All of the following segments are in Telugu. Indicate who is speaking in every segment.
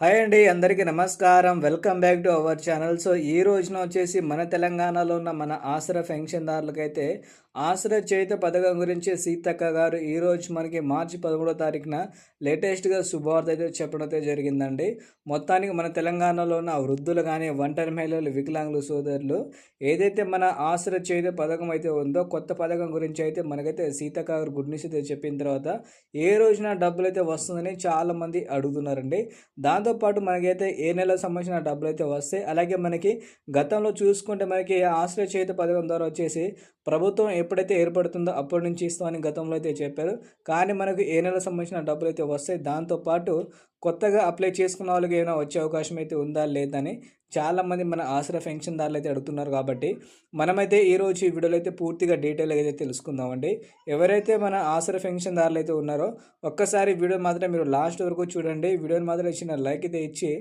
Speaker 1: హాయ్ అండి అందరికీ నమస్కారం. Welcome back to our channel. So ఈ రోజున వచ్చేసి మన తెలంగాణలో ఉన్న మన ఆసరా పెన్షన్దారులకైతే ఆసుర చేత పథకం గురించి సీతక్క గారు ఈరోజు మనకి మార్చి పదమూడో తారీఖున లేటెస్ట్గా శుభవార్త అయితే చెప్పడం అయితే జరిగిందండి. మొత్తానికి మన తెలంగాణలో ఉన్న వృద్ధులు కానీ ఒంటరి మహిళలు వికలాంగులు సోదరులు ఏదైతే మన ఆసుర చేత పథకం అయితే ఉందో కొత్త పథకం గురించి అయితే మనకైతే సీతక్క గారు గుడ్ న్యూస్ అయితే చెప్పిన తర్వాత ఏ రోజున డబ్బులు అయితే వస్తుందని చాలామంది అడుగుతున్నారండి. దాంతోపాటు మనకైతే ఏ నెల సంబంధించిన డబ్బులు అయితే వస్తాయి అలాగే మనకి గతంలో చూసుకుంటే మనకి ఆశ్రయ చేత పథకం ద్వారా వచ్చేసి ప్రభుత్వం ఎప్పుడైతే ఏర్పడుతుందో అప్పటి నుంచి ఇస్తామని గతంలో అయితే చెప్పారు. కానీ మనకు ఏ నెల సంబంధించిన డబ్బులు అయితే వస్తాయి దాంతోపాటు కొత్తగా అప్లై చేసుకున్న వాళ్ళకి ఏమైనా వచ్చే అవకాశం అయితే ఉందా లేదని చాలామంది మన ఆసరా పెన్షన్దారులు అయితే అడుగుతున్నారు కాబట్టి మనమైతే ఈరోజు ఈ వీడియోలో అయితే పూర్తిగా డీటెయిల్గా అయితే తెలుసుకుందామండి. ఎవరైతే మన ఆసరా పెన్షన్దారులు అయితే ఉన్నారో ఒక్కసారి వీడియో మాత్రం మీరు లాస్ట్ వరకు చూడండి. వీడియోని మాత్రం ఇచ్చిన లైక్ అయితే ఇచ్చి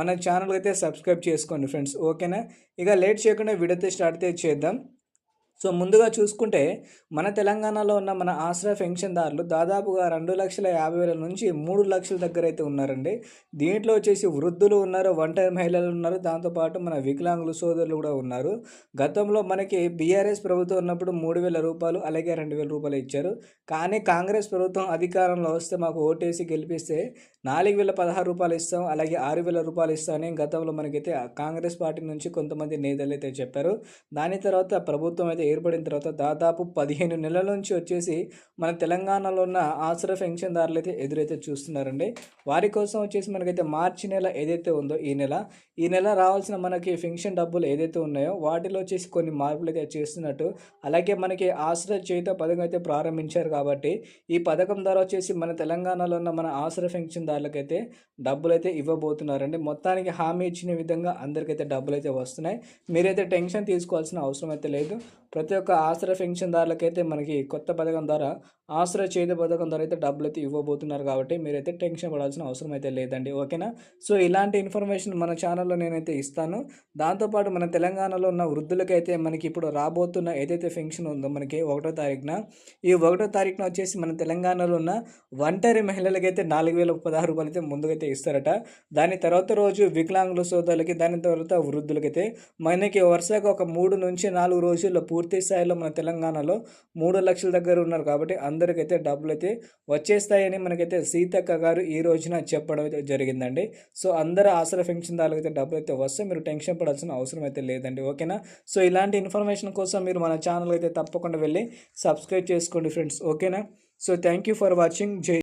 Speaker 1: మన ఛానల్ అయితే సబ్స్క్రైబ్ చేసుకోండి ఫ్రెండ్స్ ఓకేనా? ఇక లేట్ చేయకుండా వీడియో అయితే స్టార్ట్ అయితే చేద్దాం. సో ముందుగా చూసుకుంటే మన తెలంగాణలో ఉన్న మన ఆశ్రయ పెన్షన్దారులు దాదాపుగా రెండు లక్షల యాభై వేల నుంచి మూడు లక్షల దగ్గర అయితే ఉన్నారండి. దీంట్లో వచ్చేసి వృద్ధులు ఉన్నారు ఒంటరి మహిళలు ఉన్నారు దాంతోపాటు మన వికలాంగులు సోదరులు కూడా ఉన్నారు. గతంలో మనకి బీఆర్ఎస్ ప్రభుత్వం ఉన్నప్పుడు మూడు వేల రూపాయలు అలాగే రెండు వేల రూపాయలు ఇచ్చారు. కానీ కాంగ్రెస్ ప్రభుత్వం అధికారంలో వస్తే మాకు ఓటేసి గెలిపిస్తే నాలుగు వేల పదహారు రూపాయలు ఇస్తాం అలాగే ఆరు వేల రూపాయలు ఇస్తామని గతంలో మనకైతే కాంగ్రెస్ పార్టీ నుంచి కొంతమంది నేతలు అయితే చెప్పారు. దాని తర్వాత ప్రభుత్వం అయితే ఏర్పడిన తర్వాత దాదాపు పదిహేను నెలల నుంచి వచ్చేసి మన తెలంగాణలో ఉన్న ఆశ్రయ పెన్షన్దారులు అయితే ఎదురైతే చూస్తున్నారండి. వారి కోసం వచ్చేసి మనకైతే మార్చి నెల ఏదైతే ఉందో ఈ నెల ఈ నెల రావాల్సిన మనకి పెన్షన్ డబ్బులు ఏదైతే ఉన్నాయో వాటిలో వచ్చేసి కొన్ని మార్పులు అయితే చేస్తున్నట్టు అలాగే మనకి ఆశ్రయ చేత పథకం అయితే ప్రారంభించారు కాబట్టి ఈ పథకం ద్వారా వచ్చేసి మన తెలంగాణలో ఉన్న మన ఆశ్రయ పెన్షన్దారులకైతే డబ్బులు అయితే ఇవ్వబోతున్నారండి. మొత్తానికి హామీ ఇచ్చిన విధంగా అందరికైతే డబ్బులు అయితే వస్తున్నాయి. మీరైతే టెన్షన్ తీసుకోవాల్సిన అవసరం అయితే లేదు. ప్రతి ఒక్క ఆశ్రయ పెన్షన్దారులకైతే మనకి కొత్త పథకం ద్వారా ఆశ్రయ చేతి పథకం ద్వారా అయితే డబ్బులు అయితే ఇవ్వబోతున్నారు కాబట్టి మీరైతే టెన్షన్ పడాల్సిన అవసరం అయితే లేదండి ఓకేనా? సో ఇలాంటి ఇన్ఫర్మేషన్ మన ఛానల్లో నేనైతే ఇస్తాను. దాంతోపాటు మన తెలంగాణలో ఉన్న వృద్ధులకైతే మనకి ఇప్పుడు రాబోతున్న ఏదైతే పెన్షన్ ఉందో మనకి ఒకటో తారీఖున ఈ ఒకటో తారీఖున వచ్చేసి మన తెలంగాణలో ఉన్న ఒంటరి మహిళలకైతే నాలుగు వేల పదహారు రూపాయలు అయితే ముందుకైతే ఇస్తారట. దాని తర్వాత రోజు వికలాంగుల సోదరులకి దాని తర్వాత వృద్ధులకైతే మనకి వరుసగా ఒక మూడు నుంచి నాలుగు రోజుల్లో పూర్తి స్థాయిలో మన తెలంగాణలో మూడు లక్షల దగ్గర ఉన్నారు కాబట్టి అందరికైతే డబ్బులు అయితే వచ్చేస్తాయని మనకైతే సీతక్క గారు ఈ రోజున చెప్పడం అయితే జరిగిందండి. సో అందరు ఆసరా పెన్షన్దారులకు అయితే డబ్బులు అయితే వస్తే మీరు టెన్షన్ పడాల్సిన అవసరం అయితే లేదండి. ఓకేనా? సో ఇలాంటి ఇన్ఫర్మేషన్ కోసం మీరు మన ఛానల్ అయితే తప్పకుండా వెళ్ళి సబ్స్క్రైబ్ చేసుకోండి ఫ్రెండ్స్. ఓకేనా? So thank you for watching. జై